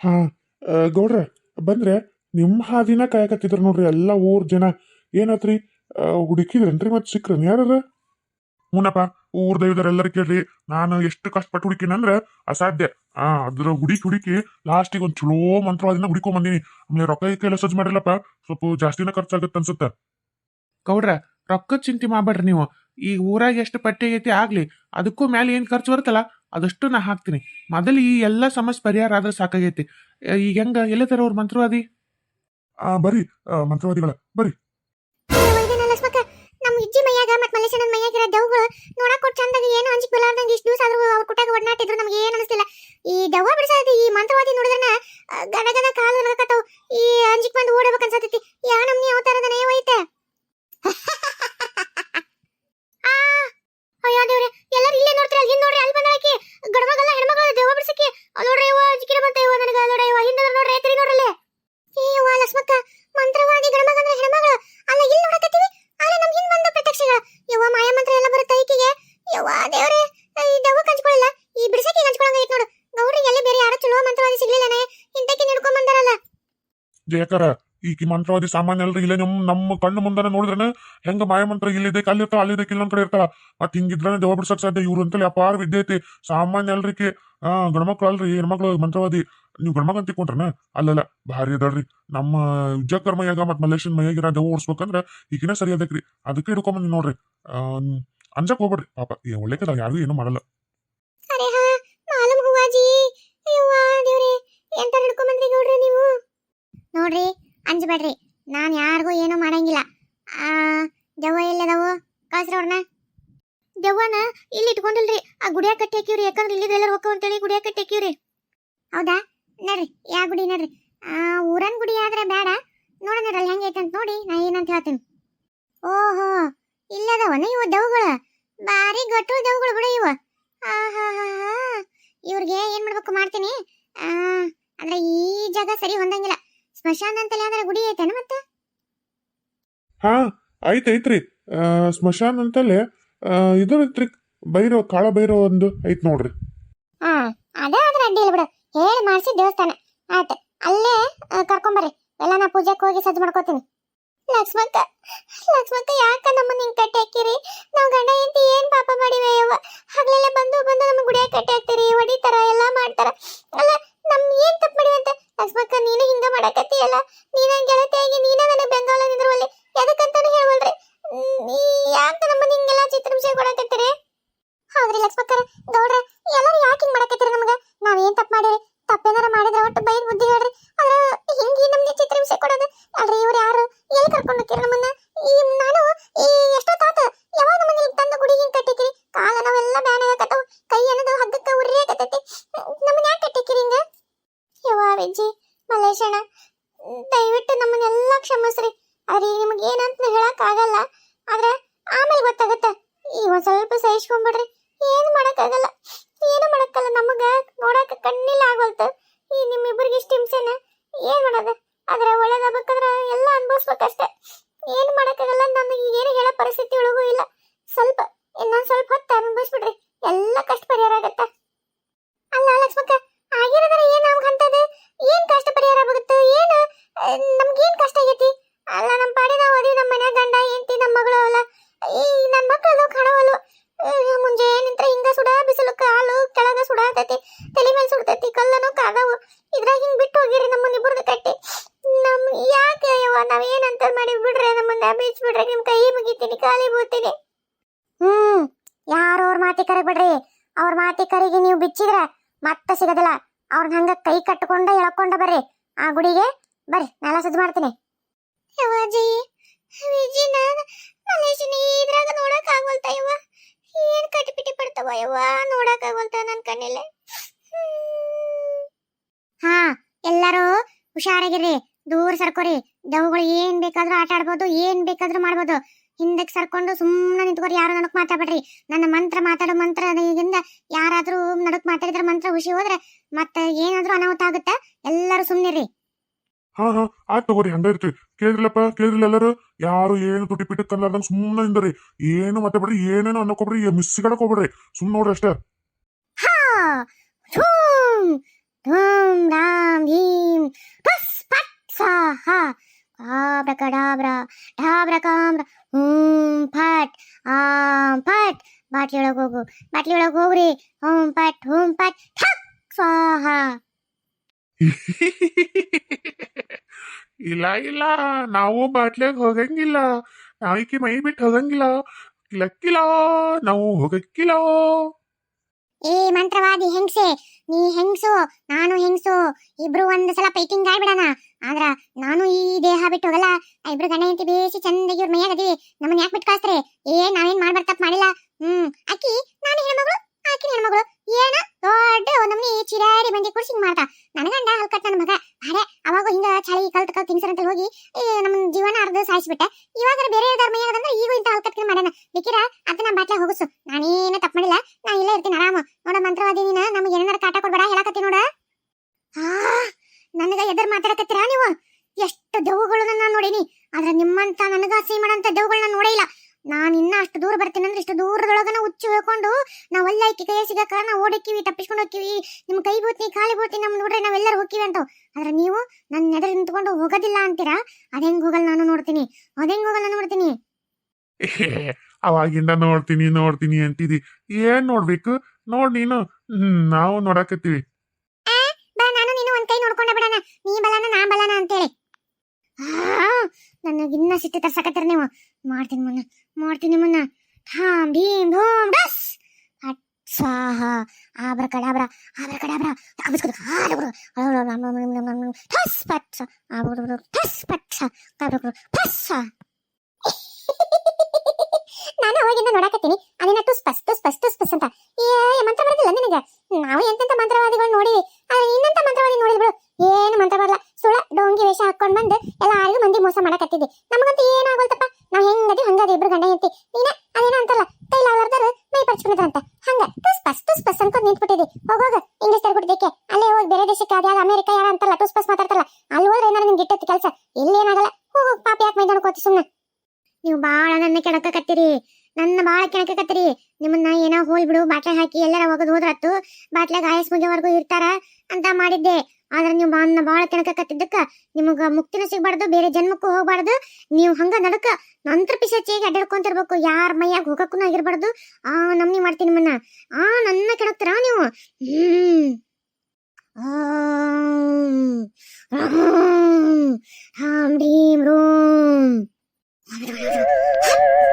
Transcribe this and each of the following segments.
ಹಾ ಗೌಡ್ರೆ, ಬಂದ್ರೆ ನಿಮ್ಮ ಹಾದಿನ ಕಾಯಕತ್ತಿದ್ರು ನೋಡ್ರಿ ಎಲ್ಲ ಊರ್ ಜನ. ಏನಾತ್ರಿ? ಹುಡುಕಿದ್ರನ್ರಿ ಮತ್ತೆ ಸಿಕ್ರನ್ ಯಾರ ಹ್ಞೂನಪ್ಪ ಊರ್ ದೈವದರೆಲ್ಲರೂ ಕೇಳ್ರಿ. ನಾನು ಎಷ್ಟು ಕಷ್ಟಪಟ್ಟು ಹುಡುಕಿನಂದ್ರೆ ಅಸಾಧ್ಯ. ಆ, ಅದ್ರ ಹುಡುಕಿ ಹುಡುಕಿ ಲಾಸ್ಟಿಗೆ ಒಂದು ಚಲೋ ಮಂತ್ರವಾದಿನ ಹುಡುಕೊಂಡ್ ಬಂದೀನಿ. ಆಮೇಲೆ ರೊಕ್ಕ ಕೈಲ ಸಜ್ಜು ಮಾಡಿಲ್ಲಪ್ಪ ಸ್ವಲ್ಪ ಜಾಸ್ತಿನ ಖರ್ಚಾಗತ್ತೆ ಅನ್ಸುತ್ತ. ಗೌಡ್ರ, ರೊಕ್ಕದ ಚಿಂತೆ ಮಾಡ್ಬೇಡ್ರಿ ನೀವು. ಈ ಊರಾಗ ಎಷ್ಟು ಪಟ್ಟಿ ಆಗೈತಿ ಆಗ್ಲಿ, ಅದಕ್ಕೂ ಮೇಲೆ ಏನು ಖರ್ಚು ಬರುತ್ತಲ್ಲ? ಅದಷ್ಟು ನಾ ಹಾಕ್ತೀನಿ. ಮೊದಲು ಈ ಎಲ್ಲ ಸಮಸ್ಯೆ ಪರಿಹಾರ ಆದ್ರೆ ಸಾಕಾಗೈತಿ. ಈಗ ಹೆಂಗ? ಎಲ್ಲೇ ಅವ್ರ ಮಂತ್ರವಾದಿ? ಆ ಬರ್ರಿ. ಆ, ಮಂತ್ರವಾದಿಗಳ ಬರ್ರಿ. ಇದನ್ನ ಲಕ್ಷ್ಮಕ್ಕ. ನಮ್ ಇಜ್ಜಿ ಮೈಯಾಗ ಮತ್ ಮಲೇಶನ ಮೈಯಾಗ ಇರೋ ದವ್ಗಳು ನೋಡಕ್ ಕೊಟ್ಟು ಚಂದಾಗ ಏನು ಅಂಜಿಕ್ ಬಲಾರ್ದಂಗ ಇಷ್ಟು ದಿವಸ ಆದ್ರೂ ಅವ್ರ ಕುಟ್ಟಾಗ ಒಡನಾಟಿದ್ರು ನಮ್ಗೆ ಏನು ಅನಿಸ್ತಿಲ್ಲ. ಈ ದವ್ವ ಬಿಡಿಸೋದು ಈ ಮಂತ್ರವಾದಿ ನೋಡಿದ್ರನ ಗದ ಗದ ಕಾಲು ನಗಕತ್ತಾವ ಈ ಅಂಜಿಕ್ ಬಂದು ಓಡಬೇಕು ಅನ್ಸತೈತಿ. ಯಾ ನಮ್ನಿ ಅವತಾರದ ನೇವ ಐತೆ ಆ, ಅಯ್ಯೋ ದೇವ್ರೆ ಎಲ್ಲರೂ ಇಲ್ಲೇ ನೋಡ್ತಾರೆ ಅಲ್ಲಿ ಹಿಂದ್ ನೋಡ್ರಿ ಅಲ್ಲಿ ಬಂದಾಕಿ ಗಡಮಗಲ್ಲ ಹೆಣ್ಮಗಳ ದೆವ್ವ ಬಿಡಿಸಕ್ಕೆ ಅಲ್ಲಿ ನೋಡ್ರಿ ಇವ ಅಂಜಿಕಿರ ಬಂತ ಇವ ನನಗ ನೋಡ್ರಿ ಇವ ಹಿಂದ ನೋಡ್ರಿ ಎತ್ತಿರಿ ನೋಡ್ರಲ್ಲೇ ಏ ಅವ್ವ ಲಕ್ಷ್ಮಕ್ಕ ಮಂತ್ರವಾದಿ ಗಣಮಗ ಅಂದ್ರೆ ಹೆಣ್ಮಗಳು ಅಲ್ಲ ಇಲ್ಲಿ ನೋಡಕತ್ತೀವಿ ಆದ್ರೆ ನಮ್ ಹಿಂದ್ ಬಂದ ಪ್ರತ್ಯಕ್ಷಗಳ ಯವ್ವ ಮಾಯ ಮಂತ್ರ ಎಲ್ಲ ಬರುತ್ತೆ ಈಕಿಗೆ ಯವ್ವ ದೇವ್ರೆ ಈ ದೆವ್ವ ಹಂಚ್ಕೊಳ್ಳಲ್ಲ ಈ ಬಿಡಿಸಕ್ಕೆ ಹಂಚ್ಕೊಳಂಗ ಐತ್ ನೋಡು ಗೌಡ್ರಿಗೆ ಎಲ್ಲಿ ಬೇರೆ ಯಾರು ಚಲೋ ಮಂತ್ರವಾದಿ ಸಿಗ್ಲಿಲ್ಲನೆ ಇಂತಕ್ಕೆ ನಿಡ್ಕೊಂಡ್ ಬಂದಾರಲ್ಲ ಜಯಕರ ಈಕಿ ಮಂತ್ರವಾದಿ ಸಾಮಾನ್ಯ ಅಲ್ರಿ, ಇಲ್ಲೇ ನಮ್, ನಮ್ಮ ಕಣ್ಣು ಮುಂದನ ನೋಡಿದ್ರೆ ಹೆಂಗ ಮಾಯ ಮಂತ್ರ ಇಲ್ಲಿದೆ ಅಲ್ಲಿರ್ತಾವ ಅಲ್ಲಿದೆ ಇಲ್ಲೊಂದ್ ಕಡೆ ಇರ್ತಾಳ. ಮತ್ ಹಿಂಗಿದ್ರನ ದೇವ ಬಿಡ್ಸಕ್ ಸಾಧ್ಯ, ಇವ್ರು ಅಂತಲ್ಲಿ ಅಪಾರ ವಿದ್ಯೆ ಐತಿ. ಸಾಮಾನ್ಯ ಅಲ್ರಿಕೆ ಆ ಗಣಮಕ್ಳು ಅಲ್ರಿ, ಹೆಣ್ಮಕ್ಳು ಮಂತ್ರವಾದಿ. ನೀವು ಗಣಮಕ್ ಅಂತ ತಿಳ್ಕೊಂಡ್ರನ ಅಲ್ಲಲ್ಲ, ಭಾರಿ ಅದಾಳ್ರಿ. ನಮ್ಮ ವಿಜಯಕರ್ ಮೈಯಾಗ ಮತ್ ಮಲೇಶನ್ ಮೈಯಾಗಿರ ದೇವ ಓಡಿಸ್ಬೇಕಂದ್ರ ಈಗಿನ ಸರಿ ಅದಕ್ಕೆ ಹಿಡ್ಕೊಂಬಂದ್ ನೋಡ್ರಿ. ಅಂಜಕ್ ಹೋಗ್ಬೇಡ್ರಿ, ಪಾಪ. ಏ, ಒಳ್ಳೆ ಕದ ಯಾರು ಏನು ಮಾಡಲ್ಲ. ಅಂಜಬೇಡ್ರಿ ನಾನು ಯಾರಿಗೂ ಏನೂ ಮಾಡಂಗಿಲ್ಲ. ದೆವ್ವ ಎಲ್ಲದವು? ಅವ್ರನ್ನ ದೆವ್ವನ ಇಲ್ಲಿ ಇಟ್ಕೊಂಡಿಲ್ರಿ. ಆ ಗುಡಿಯಾಗ ಕಟ್ಟಿ ಹಾಕಿವ್ರಿ. ಯಾಕಂದ್ರೆ ಇಲ್ಲಿ ಎಲ್ಲರೂ ಹೇಳಿ ಅಂತೇಳಿ ಗುಡಿಯಾಗ ಕಟ್ಟಿ ಹಾಕಿವ್ರಿ. ಹೌದಾ? ನಡ್ರಿ, ಯಾ ಗುಡಿ ನಡ್ರಿ. ಊರನ್ ಗುಡಿ ಆದ್ರೆ ಬೇಡ ನೋಡೋಣ ಅಲ್ಲಿ ಹೆಂಗೈತೆ ಅಂತ ನೋಡಿ, ನಾ ಏನಂತ ಹೇಳ್ತೀನಿ. ಓಹೋ ಇಲ್ಲದವನ ಇವು ದೆವ್ಗಳು ಬಾರಿ ಗಟ್ಟು ದೆವ್ಗಳು ಬಿಡ ಇವ. ಇವ್ರಿಗೆ ಏನ್ ಮಾಡ್ಬೇಕು ಮಾಡ್ತೀನಿ. ಅಂದ್ರೆ ಈ ಜಾಗ ಸರಿ ಹೊಂದಂಗಿಲ್ಲ. ಸ್ಮಶಾನ ಅಂತಲೇ ಅಂದ್ರೆ ಗುಡಿ ಐತೇನ ಮತ್ತೆ? ಹಾ ಐತ್ ಐತ್ರಿ. ಆ, ಸ್ಮಶಾನ ಅಂತಲೇ ಇದು ಐತ್ರಿ. ಬೈರೋ ಕಾಳ ಬೈರೋ ಒಂದು ಐತ್ ನೋಡ್ರಿ. ಹಾ ಅದೇ ಆದ್ರೆ ಅಡ್ಡಿ ಇಲ್ಲ ಬಿಡು. ಹೇಳಿ ಮಾಡಿಸಿ ದೇವಸ್ಥಾನ. ಆಯ್ತು. ಅಲ್ಲೇ ಆ, ಕರ್ಕೊಂಬರ್ರಿ ಎಲ್ಲ ನಾ ಪೂಜೆಗೆ ಹೋಗಿ ಸಜ್ಜು ಮಾಡ್ಕೊತೀನಿ. ಲಕ್ಷ್ಮಕ್ಕ ಲಕ್ಷ್ಮಕ್ಕ ಯಾಕ ನಮ್ಮನ್ನ ಹಿಂಗ್ ಕಟ್ಟಿ ಹಾಕಿರಿ? ನಾವ್ ಗಂಡ ಹೆಂಡತಿ ಏನ್ ಪಾಪ ಮಾಡಿವೆ ಯವ್ವ? ಹಗಲೆಲ್ಲ ಬಂದು ಬಂದು ನಮ್ಮ ಗುಡಿಯಾಗ ಕಟ್ಟಿ ಹಾಕ್ತಿರಿ. ಹೊಡಿತಾರ ಎಲ್ಲಾ ಮಾಡ್ತಾರ. ಅಲ್ಲ ನಮ್ ಏನ್ ತಪ್ಪು ಮಾಡಿವಿ ಅಂತ? ಲಕ್ಷ್ಮಕ್ಕ ನೀನು ಹಿಂಗ ಮಾಡಕತ್ತೀಯಲ್ಲ? ನೀನ ಗೆಳತಿಯಾಗಿ ನೀನ ನನಗೆ ಬೆಂಗಾಲ ನಿಂದ್ರವಲ್ಲಿ ಎದಕ್ಕಂತಾನು ನೀ ಯಾಕ ನಮ್ಮನ್ನ ಹಿಂಗೆಲ್ಲ ಚಿತ್ರಹಿಂಸೆ ಕೊಡಕತ್ತೀರಿ ಹೌದ್ರಿ ಲಕ್ಷ್ಮಕ್ಕರ, ಗೌಡ್ರ, ಎಲ್ಲರೂ ಯಾಕೆ ಹಿಂಗ್ ಮಾಡಕತ್ತೀರಿ ನಮ್ಗ? ನಾವ್ ಏನ್ ತಪ್ಪು ಮಾಡಿರಿ? ತಪ್ಪೇನಾರ ಮಾಡಿದ್ರೆ ಒಟ್ಟು ಬೈದ್ ಬುದ್ಧಿ ಹೇಳ್ರಿ ಅದ್ರ ಹಿಂಗಿ ನಮ್ಗೆ ಚಿತ್ರಹಿಂಸೆ ಕೊಡೋದು ಅಲ್ರಿ ಇವ್ರು ಯಾರು ಎಲ್ಲಿ ಕರ್ಕೊಂಡು ಹೋಗ್ತೀರಿ ನಮ್ಮನ್ನ ಈ ನಾನು ಈ ಎಷ್ಟೋ ತಾತ ಯಾವಾಗ ನಮ್ಮನ್ನ ಇಲ್ಲಿ ತಂದು ಗುಡಿ ಹಿಂಗ್ ಕಟ್ಟಿಕಿರಿ ಕಾಲ ನಾವೆಲ್ಲ ಬ್ಯಾನ್ ಆಗಕತ್ತಾವ ಕೈ ಅನ್ನೋದು ಹಗ್ಗಕ್ಕ ಉರಿ ಆಗತೈತಿ ನಮ್ಮನ್ನ ಯಾಕೆ ಕಟ್ಟಿಕಿರಿ ಹಿಂಗ ಯವ್ವ ವಿಜ್ಜಿ ಮಲ್ಲೇಶಣ್ಣ ದಯವಿಟ್ಟು ನಮ್ಮನ್ನೆಲ್ಲ ಕ್ಷಮಿಸ್ರಿ ಆದ್ರೆ ನಿಮ್ಗೆ ಏನಂತ ಹೇಳಕ್ ಆಗಲ್ಲ ಆದ್ರೆ ಆಮೇಲೆ ಗೊತ್ತಾಗತ್ತ ಈಗ ಒಂದ್ ಸ್ವಲ್ಪ ಸಹಿಸ್ಕೊಂಡ್ಬಿಡ್ರಿ ಏನು ಮಾಡೋಕ್ಕಾಗಲ್ಲ. ಏನು ಮಾಡೋಕ್ಕಲ್ಲ. ನಮಗೆ ನೋಡಕ ಕಣ್ಣಿಲ್ಲ ಆಗೋಲ್ತು ಈ ನಿಮ್ಮಿಬ್ಬರಿಗೆ ಇಷ್ಟು ಹಿಂಸೆನ? ಏನ್ ಮಾಡೋದು? ಆದರೆ ಒಳ್ಳೇದಾಗಬೇಕಾದ್ರೆ ಎಲ್ಲ ಅನ್ಭವಿಸ್ಬೇಕಷ್ಟೇ. ಏನು ಮಾಡಕ್ಕಾಗಲ್ಲ. ನನಗೆ ಏನು ಹೇಳೋ ಪರಿಸ್ಥಿತಿ ಒಳಗೂ ಇಲ್ಲ ಸ್ವಲ್ಪ ಇನ್ನೊಂದ್ ಸ್ವಲ್ಪ ಹೊತ್ತು ಅನುಭವಿಸ್ಬಿಡ್ರಿ ಎಲ್ಲ ಕಷ್ಟ ಪರಿಹಾರ ಆಗತ್ತ ಅಲ್ಲ ಲಕ್ಷ್ಮಕ್ಕ ಆಗಿರೋದ್ರ ಏನ್ ನಮ್ಗೆ ಅಂತದ ಏನ್ ಕಷ್ಟ ಪರಿಹಾರ ಆಗುತ್ತೆ ಏನು ನಮ್ಗೇನ್ ಕಷ್ಟ ಆಗೈತಿ ಅಲ್ಲ ನಮ್ಮ ಪಾಡಿ ನಾವು ಅದೀವಿ ನಮ್ಮ ಮನ್ಯಾಗ ಗಂಡ ಹೆಂಡತಿ ನಮ್ಮ ಮಗಳು ಅಲ್ಲ ಈ ನನ್ನ ಮಕ್ಕಳು ಕಾಣವಲ್ಲು ಮುಂಜಾನೆ ನಿಂತ್ರ ಹಿಂಗ ಸುಡ ಬಿಸಿಲು ಕಾಲು ಕೆಳಗ ಸುಡಾತೈತಿ ತಲೆ ಮೇಲೆ ಸುಡ್ತೈತಿ ಕಲ್ಲನು ಕಾದವು ಇದ್ರಾಗ ಹಿಂಗ್ ಬಿಟ್ಟು ಹೋಗಿರಿ ನಮ್ಮನ್ನ ಇಬ್ಬರದು ಕಟ್ಟಿ ನಮ್ ಯಾಕೆ ಯವ್ವ ನಾವ್ ಏನಂತ ಮಾಡಿ ಬಿಡ್ರೆ ನಮ್ಮನ್ನ ಬೀಚ್ ಬಿಡ್ರೆ ನಿಮ್ ಕೈ ಮುಗಿತೀನಿ ಕಾಲಿ ಬೂತೀನಿ ಹ್ಮ್ ಯಾರು ಅವ್ರ ಮಾತಿ ಕರಗ್ ಬಿಡ್ರಿ ಅವ್ರ ಮಾತಿ ಕರಿಗೆ ನೀವು ಬಿಚ್ಚಿದ್ರ ಮತ್ತೆ ಸಿಗೋದಿಲ್ಲ ಅವ್ರನ್ನ ಹಂಗ ಕೈ ಕಟ್ಕೊಂಡ ಎಳ್ಕೊಂಡ ಬರ್ರಿ ಆ ಗುಡಿಗೆ ಬರ್ರಿ ನಾಳೆ ಸುದ್ದಿ ಮಾಡ್ತೀನಿ. ಯವಾಜಿ ವಿಜಿ ನಾನು ಮಲೇಶಿನಿ ಇದ್ರಾಗ ನೋಡಕ್ ಆಗವಲ್ತ ಯವ್ವ. ಏನ್ ಕಟಿಪಿಟಿ ಪಡ್ತವ ಯವ್ವ, ನೋಡಕ್ ಆಗವಲ್ತ ನನ್ ಕಣ್ಣಿಲ್ಲ. ಹಾ, ಎಲ್ಲರೂ ಹುಷಾರಾಗಿರ್ರಿ, ದೂರ ಸರ್ಕೋರಿ. ದವುಗಳು ಏನ್ ಬೇಕಾದ್ರೂ ಆಟ ಆಡ್ಬೋದು, ಏನ್ ಬೇಕಾದ್ರೂ ಮಾಡ್ಬೋದು. ಹಿಂದಕ್ಕೆ ಸರ್ಕೊಂಡು ಸುಮ್ಮನೆ ನಿಂತ್ಕೊರಿ, ಯಾರು ನಡಕ್ ಮಾತಾಡ್ಬೇಡ್ರಿ. ನನ್ನ ಮಂತ್ರ ಮಾತಾಡೋ ಮಂತ್ರ ಈಗಿಂದ ಯಾರಾದ್ರೂ ನಡಕ್ ಮಾತಾಡಿದ್ರೆ ಮಂತ್ರ ಹುಷಿ ಹೋದ್ರೆ ಮತ್ತೆ ಏನಾದ್ರೂ ಅನಾಹುತ ಆಗುತ್ತೆ? ಎಲ್ಲರೂ ಸುಮ್ನಿರಿ ಹಾ ಹಾ, ಆಯ್ತು ತಗೋರಿ ಹಂಗ ಇರ್ತೀವಿ ಕೇಳಿದ್ರಲ್ಲಪ್ಪ ಕೇಳಿದ್ರಲ್ಲ ಎಲ್ಲರೂ. ಯಾರು ಏನು ತುಟಿ ಪಿಟಿ ಕಲ್ಲಾರ್ದಂಗ ಸುಮ್ಮನೆ ಇಂದ್ರಿ ಏನು ಮತ್ತೆ ಬಿಡ್ರಿ, ಏನೇನು ಅನ್ನಕೋಬ್ರಿ ಮಿಸ್ಸಿಗಡಕ್ ಹೋಗ್ಬೇಡ್ರಿ. ಸುಮ್ ನೋಡ್ರಿ ಅಷ್ಟೇ. ಆಬ್ರಕಡಾಬ್ರ ಡಾಬ್ರಕಾಮ್ರ ಹ್ಮ್ ಫಟ್ ಆ ಫಟ್ ಬಾಟ್ಲಿ ಒಳಗ ಹೋಗು, ಬಾಟ್ಲಿ ಒಳಗ ಹೋಗ್ರಿ. ಹ್ಮ್ ಪಟ್ ಹ್ಮ್ ಪಟ್. ಠಕ್ ಸ್ವಾಹ. ಇಲ್ಲ ಇಲ್ಲ. ನಾವು ಬಾಟ್ಲಾಗ ಹೋಗಂಗಿಲ್ಲ. ನಾವಿಕಿ ಮೈ ಬಿಟ್ಟು ಹೋಗಂಗಿಲ್ಲ. ಲಕ್ಕಿಲ್ಲ ನಾವು ಹೋಗಕ್ಕಿಲ್ಲ ಏ, ಮಂತ್ರವಾದಿ ಹೆಂಗ್ಸೆ? ನೀ ಹೆಂಗ್ಸು? ನಾನು ಹೆಂಗ್ಸು? ಇಬ್ರು ಒಂದ್ ಸಲ ಪೈಕಿಂಗ್ ಆಗ್ಬಿಡಣ. ಆದ್ರ ನಾನು ಈ ದೇಹ ಬಿಟ್ಟು ಹೋಗಲ್ಲ. ಇಬ್ರು ಗಂಡ ಹೆಂಡತಿ ಬೇಸಿ ಚಂದಾಗಿ ಇವ್ರ ಮೈಯಾಗ ಅದೀವಿ. ನಮ್ಮನ್ನ ಯಾಕೆ ಬಿಟ್ಟು ಕಳಿಸ್ತಾರೆ? ಏ ನಾವೇನ್ ಮಾಡ್ಬಾರ್ದು ತಪ್ಪು ಮಾಡಿಲ್ಲ. ಹ್ಮ್, ಅಕ್ಕಿ, ನಾನು ಹೆಣ್ಮಗಳು. ಆಕಿ ಹೆಣ್ಮಗಳು ಏನ ದೊಡ್ಡ ನಮ್ನಿ ಚಿರಾಡಿ ಬಂದಿ ಕುರ್ಸಿಂಗ್ ಮಾಡ್ತಾ ನನಗಂಡ ಗಂಡ ಹಲ್ಕಟ್ ನನ್ನ ಮಗ. ಅರೆ, ಅವಾಗ ಹಿಂಗ ಚಳಿ, ಕಲ್ತ, ಕಲ್ತ್ ತಿನ್ಸರಂತ ಹೋಗಿ ನಮ್ಮ ಜೀವನ ಅರ್ಧ ಸಾಯಿಸ್ಬಿಟ್ಟೆ. ಇವಾಗ ಬೇರೆ ಧರ್ಮ ಯಾಕಂದ್ರೆ ಈಗ ಇಂತ ಹಲ್ಕಟ್ ಮಾಡ್ಯಾನ. ಬೇಕಿರ ಅದನ್ನ ಬಾಟ್ಲೆ ಹೋಗಿಸು. ನಾನೇನು ತಪ್ಪು ಮಾಡಿಲ್ಲ. ನಾ ಇಲ್ಲೇ ಇರ್ತೀನಿ ಆರಾಮ. ನೋಡ ಮಂತ್ರವಾದಿ ನೀನ, ನಮಗೆ ಏನಾರ ಕಾಟ ಕೊಡ್ಬೇಡ ಹೇಳಕತ್ತಿ ನೋಡ. ನನಗ ಎದುರು ಮಾತಾಡಕತ್ತೀರಾ ನೀವು? ಎಷ್ಟು ದೆವ್ವಗಳು ನಾನು ನೋಡೀನಿ. ಆದ್ರೆ ನಿಮ್ಮಂತ ನನಗ ಸೀಮಡಂತ ಮಾಡಂತ ದೆವ್ವಗಳನ್ನ ನೋಡೇ ಇಲ್ಲ. ನಾನು ಇನ್ನ ಅಷ್ಟು ದೂರ ಬರ್ತೀನಿ ಅಂದ್ರೆ ಇಷ್ಟು ದೂರದೊಳಗನ ಹುಚ್ಚು ಹೇಳ್ಕೊಂಡು ನಾವು ಅಲ್ಲ ಇಕ್ಕಿ ಕೈ ಸಿಗಕ ನಾವು ಓಡಕ್ಕಿವಿ ತಪ್ಪಿಸ್ಕೊಂಡು ಹೋಗ್ತೀವಿ ನಿಮ್ಮ ಕೈ ಬೋತಿ ಕಾಲಿ ಬೋತಿ ನಮ್ ನೋಡ್ರೆ ನಾವೆಲ್ಲರೂ ಹೋಗ್ತೀವಿ ಅಂತ. ಆದ್ರೆ ನೀವು ನನ್ನ ಎದುರು ನಿಂತ್ಕೊಂಡು ಹೋಗೋದಿಲ್ಲ ಅಂತೀರಾ? ಅದೇಂಗ್ ಹೋಗಲ್ಲ ನಾನು ನೋಡ್ತೀನಿ. ಅದೇಂಗ್ ನಾನು ನೋಡ್ತೀನಿ? ಅವಾಗಿಂದ ನೋಡ್ತೀನಿ ನೋಡ್ತೀನಿ ಅಂತಿದಿ. ಏನ್ ನೋಡ್ಬೇಕು? ನೋಡ್ ನೀನು. ನಾವು ನೋಡಕತ್ತೀವಿ. ಬಾ ನಾನು ನೀನು ಒಂದ್ ಕೈ ನೋಡ್ಕೊಂಡ ಬಿಡಣ. ನೀ ಬಲನ ನಾ ಬಲನ ಅಂತೇಳಿ. ನನಗಿನ್ನ ಸಿಟ್ಟು ತರ್ಸಕತ್ತೀರ ನೀವು ಮಾಡ್ತೀನಿ ಮುನ್ನ ಮಾಡ್ತೀನಿ ಮುನ್ನ ಹಾಂ ಭೀಮ್ ಭೂಮ್ ಡಸ್ ಸ್ವಾಹ ಆಬ್ರ ಕಡಾಬ್ರ ಆಬ್ರ ಕಡಾಬ್ರ ತಾಬಿಸ್ಕೊದು ಹಾರಬ್ರು ಠಸ್ ಪಟ್ಸ ಆಬ್ರು ಠಸ್ ಪಟ್ಸ ಕಾಬ್ರು ಠಸ್ ನಾನು ಅವಾಗಿಂದ ನೋಡಕತ್ತೀನಿ ಅದೇನ ಟುಸ್ ಪಸ್ ಟುಸ್ ಪಸ್ ಟುಸ್ ಪಸ್ ಅಂತ ಇಟ್ಟತಿ ಕೆಲಸ. ಇಲ್ಲಿ ಏನಾಗಲ್ಲ. ಹೋಗು ಪಾಪ ಯಾಕೆ ಮೈದಾನಕೋತಿ ಸುಮ್ಮನೆ ನೀವು ಬಾಳ ನನ್ನ ಕೆಣಕಕತ್ತೀರಿ ನನ್ನ ಬಾಳ ಕೆಣಕಕತ್ತೀರಿ ನಿಮ್ಮನ್ನ ಏನೋ ಹೋಲ್ ಬಿಡು ಬಾಟ್ಲೆ ಹಾಕಿ ಎಲ್ಲರ ಒಗದು ಹೋದ್ರತ್ತು. ಬಾಟ್ಲಾಗ ಆಯಸ್ ಮುಗಿಯವರೆಗೂ ಇರ್ತಾರ ಅಂತ ಮಾಡಿದ್ದೆ. ಆದ್ರೆ ನೀವು ನನ್ನ ಬಾಳ ಕೆಣಕ ಕತ್ತಿದ್ದಕ್ಕ ನಿಮಗ ಮುಕ್ತಿನ ಸಿಗ್ಬಾರ್ದು ಬೇರೆ ಜನ್ಮಕ್ಕೂ ಹೋಗ್ಬಾರ್ದು. ನೀವು ಹಂಗ ನಡಕ. ನಂತರ ಪಿಸಚಿಗೆ ಅಡ್ಡಾಡ್ಕೊಂತಿರ್ಬೇಕು ಯಾರ ಮೈಯಾಗ ಹೋಗಕ್ಕೂ ಆಗಿರ್ಬಾರ್ದು. ಆ ನಮ್ನಿ ಮಾಡ್ತೀನಿ ನಿಮ್ಮನ್ನ. ಆ, ನನ್ನ ಕೆಣಕ್ತೀರಾ ನೀವು. ಹ್ಮ್.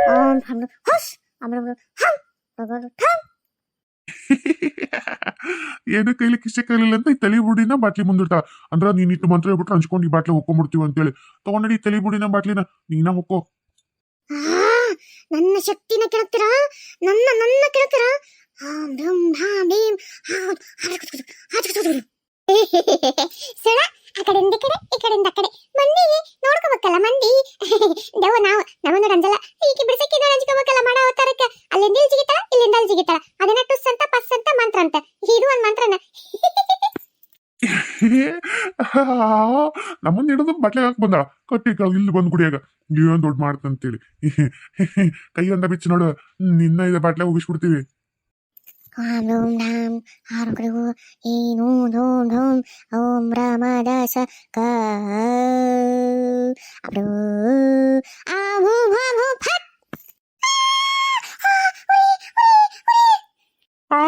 ಹಮ್ ಹಸ್ ಕೈಲಿ ಕಿಸೆ ಕೈಲಿಲ್ಲ ಅಂತ ಈ ತಲೆ ಬುಡಿನ ಬಾಟ್ಲಿ ಮುಂದಿಡ್ತಾ ಅಂದ್ರ ನೀನ್ ಇಟ್ಟು ಮಂತ್ರ ಹೇಳ್ಬಿಟ್ರೆ ಹಂಚ್ಕೊಂಡು ಈ ಬಾಟ್ಲಿ ಹೊಕ್ಕೊಂಡ್ಬಿಡ್ತೀವಿ ಅಂತೇಳಿ. ತಗೊಂಡಿ ತಲೆ ಬುಡಿನ ಬಾಟ್ಲಿನ, ನೀನ ಹೊಕ್ಕೋ. ನನ್ನ ಶಕ್ತಿನ ಕೆಳಕ್ತೀರಾ ನನ್ನ ನನ್ನ ಕೆಳಕ್ತೀರಾ ಢಮ್ ಢಾಮ್ ಭೀಮ್ ಹಾಂ ಸರ ಆ ಕಡೆಯಿಂದ ಕಡೆ ಈ ಕಡೆಯಿಂದ ಕಡೆ ಮಂದಿಗೆ ನೋಡ್ಕೋಬೇಕಲ್ಲ ಮಂದಿ ದವ ನಾವು ನಮ್ಮನ್ನು ರಂಜಲ್ಲ ಈಗ ಬಿಡಿಸಕ್ಕಿದ ರಂಜ್ಕೋಬೇಕಲ್ಲ ಮಾಡ ಅವತಾರಕ್ಕೆ ಅಲ್ಲಿಂದ ಇಲ್ಲಿ ಜಿಗಿತಾಳ ಇಲ್ಲಿಂದ ಅಲ್ಲಿ ಜಿಗಿತಾಳ ಅದನ್ನ ಟುಸ್ ಅಂತ ಪಸ್ ಅಂತ ಮಂತ್ರ ಅಂತ ಇದು ಒಂದು ಮಂತ್ರನ ನಮ್ಮನ್ನ ಹಿಡಿದು ಬಾಟ್ಲಿ ಹಾಕಿ ಬಂದಾಳ. ಕಟ್ಟಿ ಕಳ್ ಇಲ್ಲಿ ಬಂದ್ ಕುಡಿಯಾಗ. ಏನ್ ದೊಡ್ಡ ಮಾಡ್ತಂತೇಳಿ ಕೈ ಅಂತ ಬಿಚ್ಚಿ ನೋಡು. ನಿನ್ನ ಇದೆ ಬಾಟ್ಲೆ ಓಂ ಓಂ ನಾಂ ಹಾರುಗಳು ಏನು ಧೂಮ್ ಧೂಮ್ ಓಂ ರಾಮದಾಸ ಕ ಅಬ್ರು ಆ ಹೂ ಹಾ ಹೂ ಫಟ್ ಆ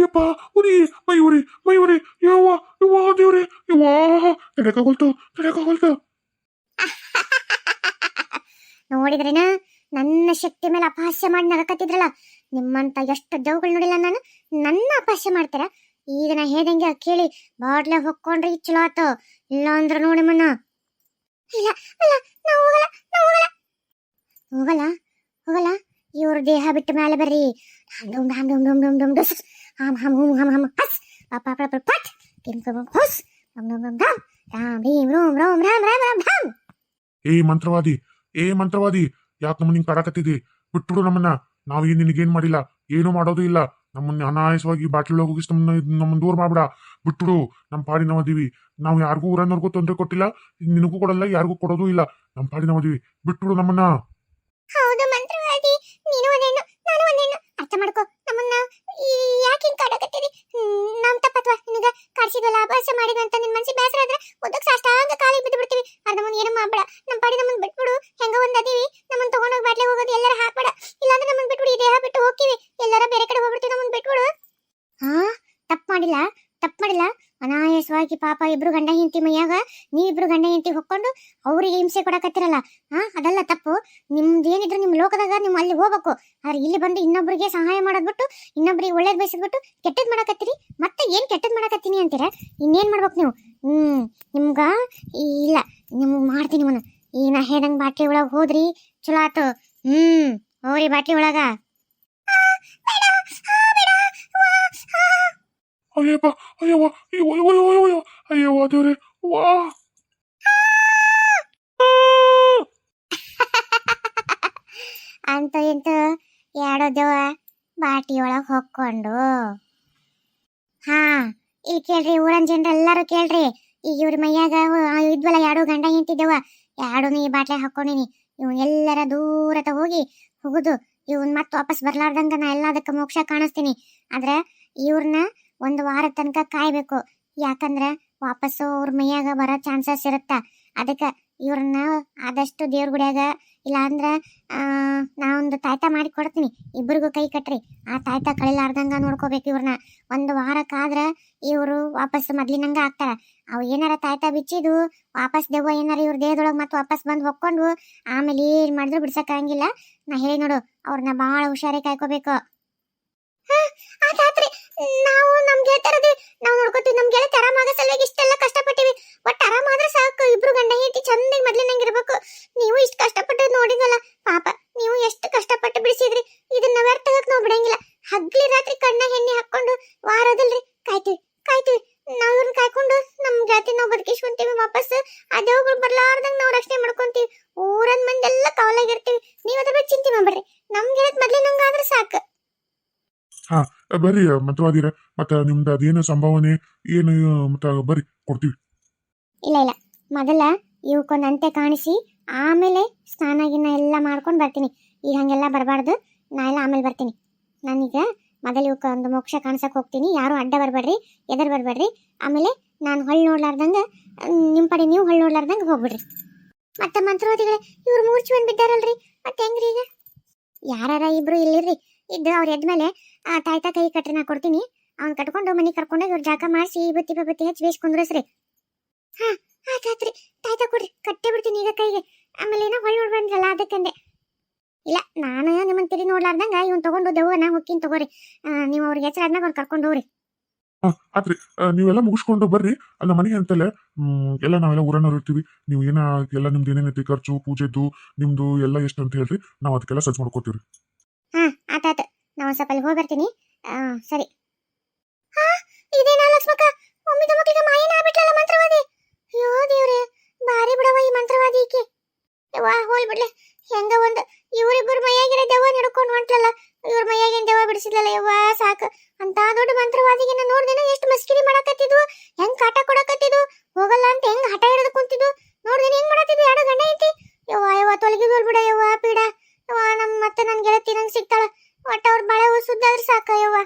ಯಪ್ಪ ಉರಿ ಮೈ ಉರಿ ಮೈ ಉರಿ ಯವ್ವ ಯವ್ವ ದೇವ್ರಿ ಯವ್ವ ತಡೆಕಾಗೋಲ್ತು ತಡೆಕಾಗೋಲ್ತು ನೋಡಿದ್ರೇನ? ನನ್ನ ಶಕ್ತಿ ಮೇಲೆ ಅಪಹಾಸ್ಯ ಮಾಡಿ ನರಕತ್ತಿದ್ರಲ್ಲ? ನಿಮ್ಮಂತ ಎಷ್ಟು ಜವುಗಳು ನೋಡಿಲ್ಲ ನಾನು, ನನ್ನ ಅಪಹಾಸ್ಯ ಮಾಡ್ತೀರ? ಈಗ ನಾ ಹೇಳ್ದಂಗೆ ಕೇಳಿ ಬಾಟ್ಲೆ ಹೊಕ್ಕೊಂಡ್ರೆ ಚಲೋ ಆತು. ಇಲ್ಲ ಅಂದ್ರೆ ನೋಡಿ ಮನ್ನ ಇಲ್ಲ, ಅಲ್ಲ, ನಾ ಹೋಗಲ್ಲ ನಾ ಹೋಗಲ್ಲ. ಹೋಗಲ್ಲ ಹೋಗಲ್ಲ. ಇವ್ರ ದೇಹ ಬಿಟ್ಟ ಮೇಲೆ ಬರ್ರಿ. ಡುಮ್ ಢಾಮ್ ಡುಮ್ ಡುಮ್ ಡುಮ್ ಡುಮ್ ಡುಸ್. ಹಮ್ ಹಮ್ ಹುಮ್ ಹಮ್ ಹಮ್ ಹಸ್. ಪಾಪ ಪಾಪ ಪಟ್. ಕಿಮ್ ಕಮ್ ಹೊಸ್. ಹಮ್ ಡುಮ್ ಡುಮ್ ಢಾಮ್ ರಾಮ್ ರೀಮ್, ರೋಮ್ ರೋಮ್, ರಾಮ್ ರಾಮ್ ರಾಮ್ ಢಾಮ್ ಏ ಮಂತ್ರವಾದಿ ಏ ಮಂತ್ರವಾದಿ. ಯಾಕೆ ನಮ್ಮನ್ನ ಹಿಂಗ್ ಕಾಡಕತ್ತಿದಿ? ಬಿಟ್ಬಿಡು ನಮ್ಮನ್ನ. ನಾವ್ ಏನ್ ನಿನಗೇನ್ ಮಾಡಿಲ್ಲ? ಏನು ಮಾಡೋದು ಇಲ್ಲ. ನಮ್ಮನ್ನ ಅನಾಯಸವಾಗಿ ಬಾಟ್ಲಿ ಒಳಗೆ ನಮ್ಮ ದೂರ ಮಾಡ್ಬಿಡ. ಬಿಟ್ಬಿಡು. ನಮ್ಮ ಪಾಡಿ ನಾವದೀವಿ ನಾವು ಯಾರಿಗೂ ಊರನ್ನವ್ರಿಗೂ ತೊಂದರೆ ಕೊಟ್ಟಿಲ್ಲ. ನಿನಗೂ ಕೊಡಲ್ಲ, ಯಾರಿಗೂ ಕೊಡೋದು ಇಲ್ಲ. ನಮ್ಮ ಪಾಡಿ ನಾವದೀವಿ ಬಿಟ್ಬಿಡು ನಮ್ಮನ್ನ. ಹೌದು ಮಂತ್ರವಾದಿ. ನೀನು ಒಂದೇನು ನಾನು ಒಂದೇನು ಅರ್ಥ ಮಾಡ್ಕೋ. ನಮ್ಮನ್ನ ಯಾಕೆ ಹಿಂಗೆ ಕಾಡಕತ್ತೀರಿ? ನಮ್ಮ ನಮ್ ತಪ್ಪತ್ವ? ನಿನಗ ಕಾಡ್ಸಿದ್ವಲ್ಲ ಅಭ್ಯಾಸ ಅಂತ ನಿನ್ ಮನ್ಸಿಗೆ ಬೇಸರ ಆದ್ರೆ, ಒದ್ದಕ್ ಸಾಷ್ಟಾಂಗ ಕಾಲಿಗೆ ಬಿದ್ದು ಬಿಡ್ತೀವಿ ಅರ್ಧ ಮುಂದೆ ಏನು ಮಾಡ್ಬೇಡ ನಮ್ಮ ಪಾಡಿ ನಮ್ಮನ್ನ ಬಿಟ್ಟು ಸಲುವಾಗಿ ಪಾಪ ಇಬ್ರು ಗಂಡ ಹೆಂಡತಿ ಮೈಯಾಗ ನೀವಿಬ್ರು ಗಂಡ ಹೆಂಡತಿ ಹೊಕ್ಕೊಂಡು ಅವರಿಗೆ ಹಿಂಸೆ ಕೊಡಕತ್ತಿರಲ್ಲ? ಹಾ ಅದೆಲ್ಲ ತಪ್ಪು. ನಿಮ್ದು ಏನಿದ್ರು ನಿಮ್ಮ ಲೋಕದಾಗ ನೀವು ಅಲ್ಲಿ ಹೋಗ್ಬೇಕು. ಆದ್ರೆ ಇಲ್ಲಿ ಬಂದು ಇನ್ನೊಬ್ರಿಗೆ ಸಹಾಯ ಮಾಡದ್ಬಿಟ್ಟು, ಇನ್ನೊಬ್ರಿಗೆ ಒಳ್ಳೇದ್ ಬಯಸಿದ್ಬಿಟ್ಟು ಕೆಟ್ಟದ್ ಮಾಡಕತ್ತೀರಿ. ಮತ್ತೆ ಏನು ಕೆಟ್ಟದ್ ಮಾಡಕತ್ತೀನಿ ಅಂತೀರ? ಇನ್ನೇನ್ ಮಾಡ್ಬೇಕು ನೀವು? ಹ್ಮ್, ನಿಮ್ಗ ಇಲ್ಲ ನಿಮ್ಗೆ ಮಾಡ್ತೀನಿ ಮನ. ಈ ನಾ ಹೇಳ್ದಂಗ್ ಬಾಟ್ಲಿ ಒಳಗ್ ಹೋದ್ರಿ, ಚಲೋ ಆತು. ಹ್ಮ್, ಹೋಗ್ರಿ ಬಾಟ್ಲಿ ಒಳಗ. ಅಯ್ಯಪ್ಪ, ಅಯ್ಯವ್ವ ಅಯ್ಯೋ ಅಯ್ಯೋ ಅಯ್ಯೋ ವಾ. ಅಂತ ಇಂತ ಎರಡೋ ದೇವ ಬಾಟಿ ಒಳಗೆ ಹೊಕ್ಕೊಂಡು. ಹಾ ಈಗ ಕೇಳ್ರಿ, ಊರನ್ ಜನರು ಎಲ್ಲರೂ ಕೇಳ್ರಿ. ಈಗ ಇವ್ರ ಮೈಯಾಗ ಇದ್ವಲ್ಲ ಎರಡು ಗಂಡ ಹೆಂತಿದ್ದವ ಎರಡೂ ಈ ಬಾಟ್ಲೆ ಹಾಕೊಂಡಿನಿ ಇವ್ ಎಲ್ಲರ ದೂರತ ಹೋಗಿ ಹೋಗುದು. ಇವನ್ ಮತ್ತೆ ವಾಪಸ್ ಬರ್ಲಾರ್ದಂಗ ನಾ ಎಲ್ಲ ಅದಕ್ಕೆ ಮೋಕ್ಷ ಕಾಣಿಸ್ತೀನಿ. ಆದ್ರೆ ಇವ್ರನ್ನ ಒಂದು ವಾರ ತನಕ ಕಾಯ್ಬೇಕು. ಯಾಕಂದ್ರೆ ವಾಪಸ್ಸು ಅವ್ರ ಮೈಯಾಗ ಬರೋ ಚಾನ್ಸಸ್ ಇರುತ್ತ. ಅದಕ್ಕೆ ಇವ್ರನ್ನ ಆದಷ್ಟು ದೇವ್ರ ಗುಡಿಯಾಗ, ಇಲ್ಲಾಂದ್ರೆ ನಾವೊಂದು ತಾಯ್ತ ಮಾಡಿ ಕೊಡ್ತೀನಿ. ಇಬ್ಬರಿಗೂ ಕೈ ಕಟ್ರಿ. ಆ ತಾಯ್ತ ಕಳಿಲಾರ್ದಂಗ ನೋಡ್ಕೋಬೇಕು ಇವ್ರನ್ನ. ಒಂದು ವಾರಕ್ಕಾದ್ರೆ ಇವರು ವಾಪಸ್ ಮೊದ್ಲಿನಂಗ ಆಗ್ತಾರ. ಅವು ಏನಾರ ತಾಯ್ತ ಬಿಚ್ಚಿದು ವಾಪಸ್ ದೆವ್ವ ಏನಾರ ಇವ್ರ ದೇಹದೊಳಗೆ ಮತ್ತೆ ವಾಪಸ್ ಬಂದು ಹೊಕ್ಕೊಂಡು, ಆಮೇಲೆ ಏನು ಮಾಡಿದ್ರು ಬಿಡ್ಸಕ್ಕಾಗಿಲ್ಲ ನಾ ಹೇಳಿ ನೋಡು, ಅವ್ರನ್ನ ಭಾಳ ಹುಷಾರಿ ಕಾಯ್ಕೋಬೇಕು. ಆತಾತ್ರಿ ನಾವು ನಮ್ ಗೆಳತರದಿ ನಾವು ನೋಡ್ಕೋತೀವಿ. ನಮ್ ಗೆಳತಿ ಆರಾಮಾಗ ಸಲುವಾಗಿ ಇಷ್ಟೆಲ್ಲ ಕಷ್ಟಪಟ್ಟಿವಿ. ಒಟ್ಟು ಆರಾಮಾದ್ರೆ ಸಾಕು, ಇಬ್ರು ಗಂಡ ಹೆಂಡತಿ ಚಂದಾಗಿ ಮೊದ್ಲಿನಂಗೆ ಇರ್ಬೇಕು. ನೀವು ಇಷ್ಟು ಕಷ್ಟಪಟ್ಟು ನೋಡಿದಲ್ಲ ಪಾಪ. ನೀವು ಎಷ್ಟು ಕಷ್ಟಪಟ್ಟು ಬಿಡಿಸಿದ್ರಿ. ಇದನ್ನ ವ್ಯರ್ಥಗಕ್ ನಾವು ಬಿಡಂಗಿಲ್ಲ. ಹಗ್ಲಿ ರಾತ್ರಿ ಕಣ್ಣ ಎಣ್ಣೆ ಹಾಕೊಂಡು ವಾರದಲ್ರಿ ಕಾಯ್ತೀವಿ ಕಾಯ್ತೀವಿ. ನಾವ್ ಇವ್ರನ್ನ ಕಾಯ್ಕೊಂಡು ನಮ್ ಜಾತಿ ನಾವು ಬದುಕಿಸ್ಕೊಂತೀವಿ ವಾಪಸ್ ಆ ದೇವ್ಗಳು ಬರ್ಲಾರ್ದಂಗ ನಾವು ರಕ್ಷಣೆ ಮಾಡ್ಕೊಂತೀವಿ. ಊರನ್ ಮಂದಿ ಎಲ್ಲ ಕಾವಲಾಗಿರ್ತೀವಿ. ನೀವು ಅದ್ರ ಬಗ್ಗೆ ಚಿಂತೆ ಮಾಡ್ಬೇಡ್ರಿ. ನಮ್ ಗೆಳತ್ ಮೊದ್ಲಿನಂಗ ಆದ್ರೆ ಸಾಕು ಬರ್ರಿ ಮಂತ್ರವಾದಿರ ಮತ್ತ ನಿಮ್ದು ಅದೇನು ಸಂಭಾವನೆ? ಏನು, ಮತ್ತ ಬರ್ರಿ, ಕೊಡ್ತೀವಿ. ಇಲ್ಲ ಇಲ್ಲ. ಮೊದಲ ಇವಕ್ಕೊಂದು ಅಂತೆ ಕಾಣಿಸಿ, ಆಮೇಲೆ ಸ್ನಾನ ಎಲ್ಲ ಮಾಡ್ಕೊಂಡು ಬರ್ತೀನಿ. ಈಗ ಹಂಗೆಲ್ಲ ಬರಬಾರ್ದು. ನಾ ಎಲ್ಲ ಆಮೇಲೆ ಬರ್ತೀನಿ. ನಾನೀಗ ಮೊದಲು ಇವಕ್ಕೆ ಒಂದು ಮೋಕ್ಷ ಕಾಣಿಸಕ್ಕೆ ಹೋಗ್ತೀನಿ. ಯಾರು ಅಡ್ಡ ಬರಬೇಡ್ರಿ ಎದರ್ ಬರಬೇಡ್ರಿ ಆಮೇಲೆ ನಾನು ಹೊಳ್ ನೋಡ್ಲಾರ್ದಂಗ ನಿಮ್ಮ ಪಡೆ ನೀವು ಹೊಳ್ ನೋಡ್ಲಾರ್ದಂಗ ಹೋಗ್ಬಿಡ್ರಿ. ಮತ್ತೆ ಮಂತ್ರವಾದಿಗಳೇ ಇವ್ರು ಮೂರ್ಚಿ ಬಂದು ಬಿದ್ದಾರಲ್ರಿ ಮತ್ತೆ ಹೆಂಗ್ರಿ ಈಗ ಯಾರಾರ ಇಬ್ರು ಇಲ್ಲಿರ್ರಿ. ಇದ್ದು ಅವ್ರ ಎದ್ಮೇಲೆ ಆ ತಾಯ್ತ ಕೈ ಕಟ್ರಿ ನಾ ಕೊಡ್ತೀನಿ. ಅವ್ನ್ ಕಟ್ಕೊಂಡು ಮನಿ ಕರ್ಕೊಂಡು ಇವ್ರ ಜಾಗ ಮಾಡಿಸಿ ಬತ್ತಿ ಬತ್ತಿ ಹಚ್ಚಿ ಬೇಸ್ ಕುಂದ್ರಸ್ರಿ ಹಾ ಆತಾತ್ರಿ. ತಾಯ್ತ ಕೊಡ್ರಿ ಕಟ್ಟೆ ಬಿಡ್ತೀನಿ ಈಗ ಕೈಗೆ. ಆಮೇಲೆ ಏನೋ ಹೊಳ್ ನೋಡ್ ಬಂದ್ರಲ್ಲ ಅದಕ್ಕಂದೆ ಇಲ್ಲ ನಾನು ನಿಮ್ಮನ್ ತಿರಿ ನೋಡ್ಲಾರ್ದಂಗ ಇವ್ನ್ ತಗೊಂಡು ದೆವ್ವನ ಹೊಕ್ಕಿನ್ ತಗೋರಿ. ನೀವು ಅವ್ರಿಗೆ ಹೆಸರು ಆದ್ನಾಗ ಅವ್ರು ಕರ್ಕೊಂಡು ಹೋಗ್ರಿ. ಆತ್ರಿ. ನೀವೆಲ್ಲ ಮುಗಿಸ್ಕೊಂಡು ಬರ್ರಿ. ಅಲ್ಲ ಮನೆ ಅಂತಲ್ಲ ಹ್ಮ್ ಎಲ್ಲ ನಾವೆಲ್ಲ ಊರನ್ನವ್ರು ಇರ್ತೀವಿ. ನೀವು ಏನ ಎಲ್ಲ ನಿಮ್ದು ಏನೇನೈತಿ ಖರ್ಚು ಪೂಜೆದ್ದು ನಿಮ್ದು ಎಲ್ಲ ಎಷ್ಟು ಅಂತ ಹೇಳ್ರಿ. ನಾವು ಅದಕ್ಕೆಲ್ಲ ಸಜ್ಜು ಮಾಡ್ಕೋತೀವ್ರಿ. ಹಾ ಆತಾತ ಒಂದ್ ಸ್ವಲ್ಪ ಅಲ್ಲಿ ಹೋಗಿ ಬರ್ತೀನಿ ಸರಿ. ಹಾ ಇದೇನಾ ಲಕ್ಷ್ಮಕ್ಕ ಒಮ್ಮಿದ ಮಕ್ಕಳಿಗೆ ಮಾಯನ ಆಗ್ಬಿಟ್ಲಲ್ಲ ಮಂತ್ರವಾದಿ? ಅಯ್ಯೋ ದೇವ್ರೆ, ಬಾರಿ ಬಿಡವ ಈ ಮಂತ್ರವಾದಿ ಈಕೆ. ಯವ್ವಾ, ಹೋಲ್ ಬಿಡ್ಲೆ. ಹೆಂಗ ಒಂದು, ಇವರಿಬ್ಬರು ಮೈಯಾಗಿರೋ ದೆವ್ವ ನಡ್ಕೊಂಡು ಹೊಂಟ್ಲಲ್ಲ. ಇವ್ರ ಮೈಯಾಗಿನ ದೆವ್ವ ಬಿಡಿಸಿದ್ಲಲ್ಲ, ಯವ್ವಾ, ಸಾಕು. ಅಂತ ದೊಡ್ಡ ಮಂತ್ರವಾದಿಗಿನ ನೋಡ್ದೇನ ಎಷ್ಟು ಮಸ್ಕಿರಿ ಮಾಡಕತ್ತಿದ್ವು. ಹೆಂಗ್ ಕಾಟ ಕೊಡಕತ್ತಿದ್ವು. ಹೋಗಲ್ಲ ಅಂತ ಹೆಂಗ್ ಹಠ ಹಿಡಿದು ಕುಂತಿದ್ವು. ನೋಡ್ದೇನೆ ಹೆಂಗ್ ಮಾಡತ್ತಿದ್ವು ಎರಡು ಗಂಡ ಐತಿ ಯವ್ವ ಯವ್ವ ತೊಲಗಿದ್ವಲ್ ಬಿಡ, ಯವ್ವ, ಪೀಡ. ಯವ್ವಾ, ನಮ್ಮ ಮತ್ತೆ ನನ್ ಗೆಳತಿ ನಂಗೆ ಸಿಗ್ತಾಳ. ಒಟ್ಟ ಅವ್ರ ಮಳೆ ಉಸುದಾದ್ರೆ ಸಾಕಯ್ಯವ್ವ.